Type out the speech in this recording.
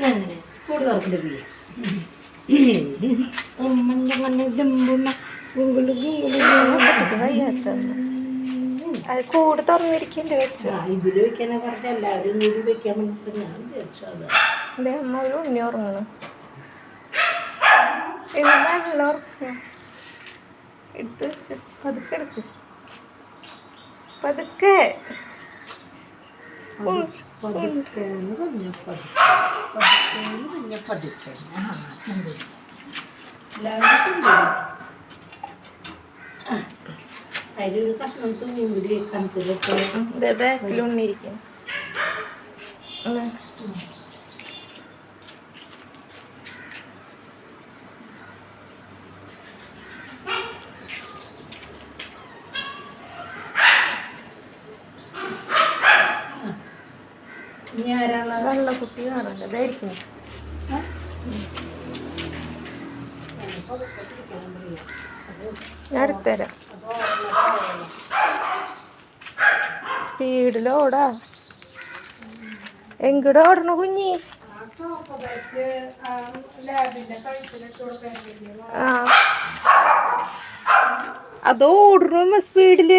അങ്ങനെ കൂട് തുറക്കില്ല ഉമ്മന്റെ മണ്ണ് ദമ്പുമ്മ ഗുങ്കുളു ഗുങ്കുളു അത് കൂട് തുറന്നിരിക്കണ്ടേ വെച്ച് ഇതിൽ വെക്കാനെ പറഞ്ഞ എല്ലാവരും കൂടി വെക്കാൻ വേണ്ടിട്ട് ഞാൻ അതെ അമ്മ ഒരു ഉണ്ണി നല്ല ഉറക്കം എടുത്ത് വെച്ച് പതുക്കെ എടുക്ക് പതുക്കെ. പതുക്കേന്ന് പറഞ്ഞ പതുക്കേന്ന് പറഞ്ഞ പതുക്കെ ആ സുന്ദരി എല്ലാവരും സുന്ദരി അതിലൊരു കഷ്ണം തുണിയും കൂടി കണത്തിലൊക്കെ ഇതേ ബാക്കിൽ ഇനി ഇതായിരിക്കും എടുത്തുതരാം. സ്പീഡിലോടാ എങ്ങടെ ഓടണ കുഞ്ഞി? ആ. അതോ ഓടണ സ്പീഡിൽ